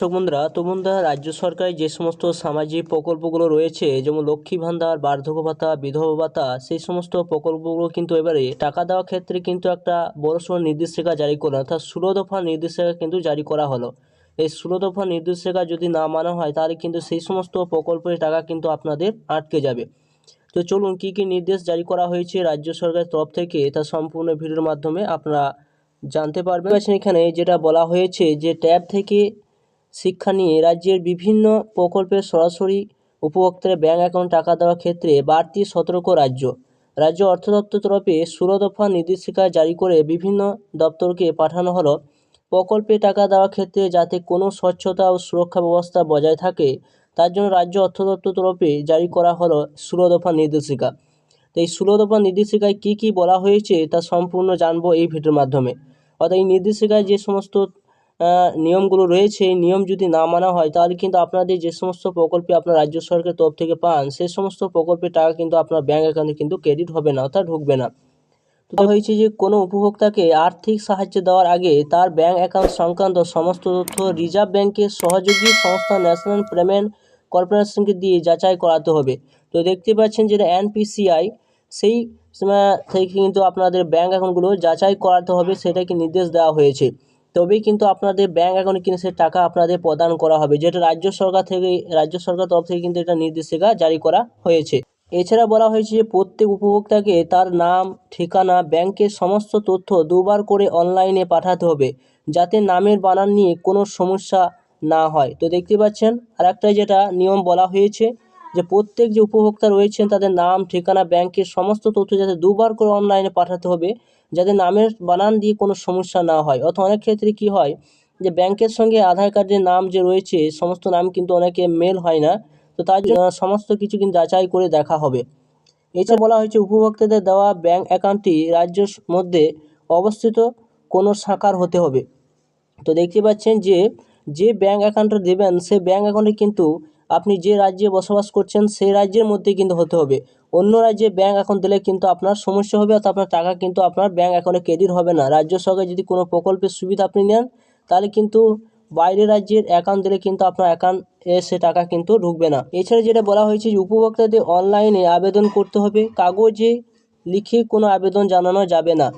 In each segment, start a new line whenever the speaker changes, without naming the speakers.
দর্শক বন্ধুরা, তো রাজ্য সরকারের যে সমস্ত সামাজিক প্রকল্পগুলো রয়েছে, যেমন লক্ষ্মী ভান্ডার, বার্ধক্য ভাতা, বিধবা ভাতা, সেই সমস্ত প্রকল্পগুলো কিন্তু এবারে টাকা দেওয়ার ক্ষেত্রে কিন্তু একটা বড়সড় নির্দেশিকা জারি করল, অর্থাৎ ষোলো দফা নির্দেশিকা কিন্তু জারি করা হলো। এই ষোলো দফা নির্দেশিকা যদি না মানা হয়, তাহলে কিন্তু সেই সমস্ত প্রকল্পের টাকা কিন্তু আপনাদের আটকে যাবে। তো চলুন, কী কী নির্দেশ জারি করা হয়েছে রাজ্য সরকারের তরফ থেকে, তা সম্পূর্ণ ভিডিওর মাধ্যমে আপনারা জানতে পারবেন। এখানে যেটা বলা হয়েছে যে ট্যাব থেকে শিক্ষা নিয়ে রাজ্যের বিভিন্ন প্রকল্পের সরাসরি উপভোক্তার ব্যাঙ্ক অ্যাকাউন্ট টাকা দেওয়ার ক্ষেত্রে বাড়তি সতর্ক রাজ্য। রাজ্য অর্থ দপ্তর তরফে ষোলো দফা নির্দেশিকা জারি করে বিভিন্ন দপ্তরকে পাঠানো হলো। প্রকল্পে টাকা দেওয়ার ক্ষেত্রে যাতে কোনো স্বচ্ছতা ও সুরক্ষা ব্যবস্থা বজায় থাকে, তার জন্য রাজ্য অর্থ দপ্তর তরফে জারি করা হলো ষোলো দফা নির্দেশিকা। তো এই ষোলো দফা নির্দেশিকায় কী কী বলা হয়েছে তা সম্পূর্ণ জানব এই ভিডিওর মাধ্যমে। অর্থাৎ এই নির্দেশিকায় যে সমস্ত নিয়মগুলো রয়েছে, এই নিয়ম যদি না মানা হয়, তাহলে কিন্তু আপনাদের যে সমস্ত প্রকল্পে আপনার রাজ্য সরকারের তরফ থেকে পান, সে সমস্ত প্রকল্পের টাকা কিন্তু আপনার ব্যাঙ্ক অ্যাকাউন্টে কিন্তু ক্রেডিট হবে না, অর্থাৎ ঢুকবে না। তো হয়েছে যে কোনো উপভোক্তাকে আর্থিক সাহায্য দেওয়ার আগে তার ব্যাঙ্ক অ্যাকাউন্ট সংক্রান্ত সমস্ত তথ্য রিজার্ভ ব্যাংকের সহযোগী সংস্থা ন্যাশনাল পেমেন্ট কর্পোরেশনকে দিয়ে যাচাই করাতে হবে। তো দেখতে পাচ্ছেন যেটা এনপিসিআই সেই থেকে কিন্তু আপনাদের ব্যাঙ্ক অ্যাকাউন্টগুলো যাচাই করাতে হবে, সেটাকে নির্দেশ দেওয়া হয়েছে। তবেই কিন্তু আপনাদের ব্যাঙ্ক অ্যাকাউন্টে কিন্তু সে টাকা আপনাদের প্রদান করা হবে, যেটা রাজ্য সরকার থেকে, রাজ্য সরকার তরফ থেকে কিন্তু এটা নির্দেশিকা জারি করা হয়েছে। এছাড়া বলা হয়েছে যে প্রত্যেক উপভোক্তাকে তার নাম, ঠিকানা ব্যাংকের সমস্ত তথ্য দুবার করে অনলাইনে পাঠাতে হবে, যাতে নামের বানান নিয়ে কোনো সমস্যা না হয়। তো দেখতে পাচ্ছেন আর একটা যেটা নিয়ম বলা হয়েছে যে প্রত্যেক যে উপভোক্তা রয়েছেন, তাদের নাম, ঠিকানা ব্যাংকের সমস্ত তথ্য যাতে দুবার করে অনলাইনে পাঠাতে হবে যাতে নামের বানান দিয়ে কোনো সমস্যা না হয়। অথবা অনেক ক্ষেত্রে কি হয় যে ব্যাংকের সঙ্গে আধার কার্ডের নাম যে রয়েছে, সমস্ত নাম কিন্তু অনেকে মেল হয় না। তো তার জন্য সমস্ত কিছু কিন্তু যাচাই করে দেখা হবে। এছাড়া বলা হয়েছে, উপভোক্তাদের দেওয়া ব্যাংক অ্যাকাউন্টটি রাজ্যের মধ্যে অবস্থিত কোনো শাখার হতে হবে। তো দেখতে পাচ্ছেন যে যে ব্যাঙ্ক অ্যাকাউন্টটা দেবেন, সে ব্যাঙ্ক অ্যাকাউন্টে কিন্তু আপনি যে রাজ্যে বসবাস করছেন, সেই রাজ্যের মধ্যে কিন্তু হতে হবে। অন্য রাজ্যে ব্যাঙ্ক অ্যাকাউন্ট দিলে কিন্তু আপনার সমস্যা হবে অর্থাৎ আপনার টাকা কিন্তু আপনার ব্যাঙ্ক অ্যাকাউন্টে ক্রেডিট হবে না। রাজ্য সরকার যদি কোনো প্রকল্পের সুবিধা আপনি নেন, তাহলে কিন্তু বাইরের রাজ্যের অ্যাকাউন্ট দিলে কিন্তু আপনার অ্যাকাউন্টে সে টাকা কিন্তু ঢুকবে না। এছাড়া যেটা বলা হয়েছে যে উপভোক্তাদের অনলাইনে আবেদন করতে হবে। কাগজে লিখে কোনো আবেদন জানানো যাবে না।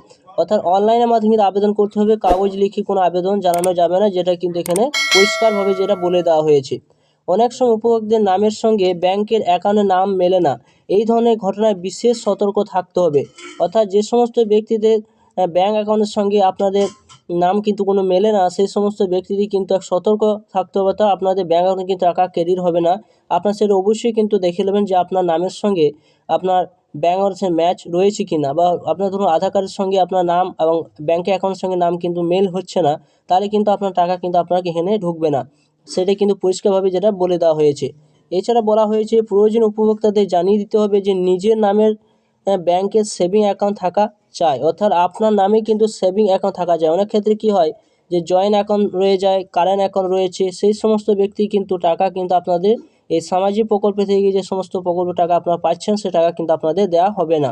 অর্থাৎ অনলাইনের মাধ্যমে আবেদন করতে হবে। কাগজ লিখে কোনো আবেদন জানানো যাবে না, যেটা কিন্তু এখানে পরিষ্কারভাবে যেটা বলে দেওয়া হয়েছে। অনেক সময় উপভোক্তাদের নামের সঙ্গে ব্যাংকের অ্যাকাউন্টের নাম মেলে না। এই ধরনের ঘটনায় বিশেষ সতর্ক থাকতে হবে। অর্থাৎ যে সমস্ত ব্যক্তিদের ব্যাংক অ্যাকাউন্টের সঙ্গে আপনাদের নাম কিন্তু কোনো মেলে না, সেই সমস্ত ব্যক্তিদের কিন্তু এক সতর্ক থাকতে হবে। তা আপনাদের ব্যাংক অ্যাকাউন্টে কিন্তু টাকা ক্রেডিট হবে না। আপনার সেটা অবশ্যই কিন্তু দেখে নেবেন যে আপনার নামের সঙ্গে আপনার ব্যাঙ্ক অ্যাকাউন্টের ম্যাচ রয়েছে কি না বা আপনার ধরুন আধার কার্ডের সঙ্গে আপনার নাম এবং ব্যাঙ্ক অ্যাকাউন্টের সঙ্গে নাম কিন্তু মেল হচ্ছে না, তাহলে কিন্তু আপনার টাকা কিন্তু আপনাকে এখানে ঢুকবে না। সেটা কিন্তু পরিষ্কারভাবে যেটা বলে দেওয়া হয়েছে। এছাড়া বলা হয়েছে, প্রয়োজন উপভোক্তাদের জানিয়ে দিতে হবে যে নিজের নামের ব্যাংকে সেভিং অ্যাকাউন্ট থাকা চাই। অর্থাৎ আপনার নামে কিন্তু সেভিং অ্যাকাউন্ট থাকা যায়। অনেক ক্ষেত্রে কি হয় যে জয়েন্ট অ্যাকাউন্ট রয়ে যায়, কারেন্ট অ্যাকাউন্ট রয়েছে, সেই সমস্ত ব্যক্তি কিন্তু টাকা কিন্তু আপনাদের এই সামাজিক প্রকল্প থেকে যে সমস্ত প্রকল্প টাকা আপনারা পাচ্ছেন, সে টাকা কিন্তু আপনাদের দেওয়া হবে না।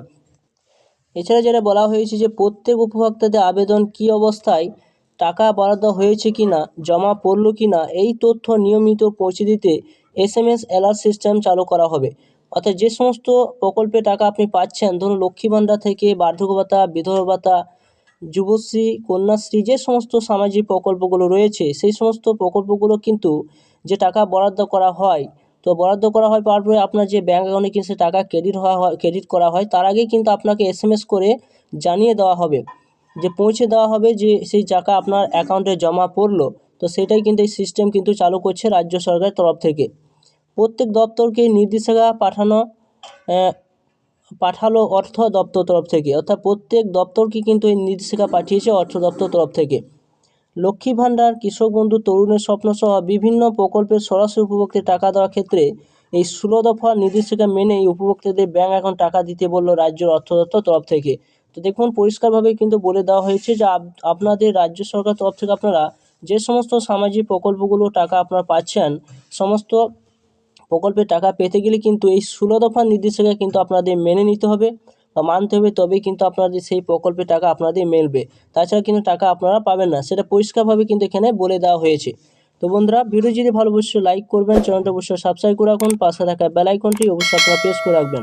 এছাড়া যেটা বলা হয়েছে যে প্রত্যেক উপভোক্তাদের আবেদন কী অবস্থায় টাকা বরাদ্দ হয়েছে কি না জমা পড়ল কি না এই তথ্য নিয়মিত পৌঁছে দিতে S M S alert system চালু করা হবে। অর্থাৎ যে সমস্ত প্রকল্পে টাকা আপনি পাচ্ছেন, ধরুন লক্ষ্মী ভাণ্ডার থেকে বার্ধক্য ভাতা, বিধবা ভাতা, যুবশ্রী, কন্যাশ্রী, যে সমস্ত সামাজিক প্রকল্পগুলো রয়েছে, সেই সমস্ত প্রকল্পগুলো কিন্তু যে টাকা বরাদ্দ করা হয়, তো বরাদ্দ করা হয় তারপরে আপনার যে ব্যাঙ্ক অ্যাকাউন্টে কিন্তু টাকা ক্রেডিট হওয়া হয় ক্রেডিট করা হয়, তার আগেই কিন্তু আপনাকে এস এম এস করে জানিয়ে দেওয়া হবে। যে পৌঁছে দেওয়া হবে যে সেই টাকা আপনার অ্যাকাউন্টে জমা পড়ল, তো সেটাই কিন্তু এই সিস্টেম কিন্তু চালু করছে রাজ্য সরকারের তরফ থেকে। প্রত্যেক দপ্তরকে নির্দেশিকা পাঠানো পাঠালো অর্থ দপ্তর তরফ থেকে। অর্থাৎ প্রত্যেক দপ্তরকে কিন্তু এই নির্দেশিকা পাঠিয়েছে অর্থ দপ্তর তরফ থেকে। লক্ষ্মী ভাণ্ডার, কৃষক বন্ধু, তরুণের স্বপ্ন সহ বিভিন্ন প্রকল্পের সরাসরি উপভোক্তার টাকা দেওয়ার ক্ষেত্রে এই ষোলো দফা নির্দেশিকা মেনেই উপভোক্তাদের ব্যাঙ্ক অ্যাকাউন্ট টাকা দিতে বলল রাজ্যের অর্থ দপ্তর তরফ থেকে। তো দেখুন, পরিষ্কারভাবে কিন্তু বলে দেওয়া হয়েছে যে আপ- আপনাদের রাজ্য সরকার তরফ থেকে আপনারা যে সমস্ত সামাজিক প্রকল্পগুলো টাকা আপনারা পাচ্ছেন, সমস্ত প্রকল্পের টাকা পেতে গেলে কিন্তু এই ষোলো দফার নির্দেশিকা কিন্তু আপনাদের মেনে নিতে হবে বা মানতে হবে তবেই কিন্তু আপনাদের সেই প্রকল্পের টাকা আপনাদের মেলবে। তাছাড়া কিন্তু টাকা আপনারা পাবেন না, সেটা পরিষ্কারভাবে কিন্তু এখানে বলে দেওয়া হয়েছে। তো বন্ধুরা, ভিডিও যদি ভালো অবশ্যই লাইক করবেন, চ্যানেলটা অবশ্যই সাবস্ক্রাইব করে রাখুন, পাশে থাকা বেল আইকনটি অবশ্যই আপনারা প্রেস করে রাখবেন।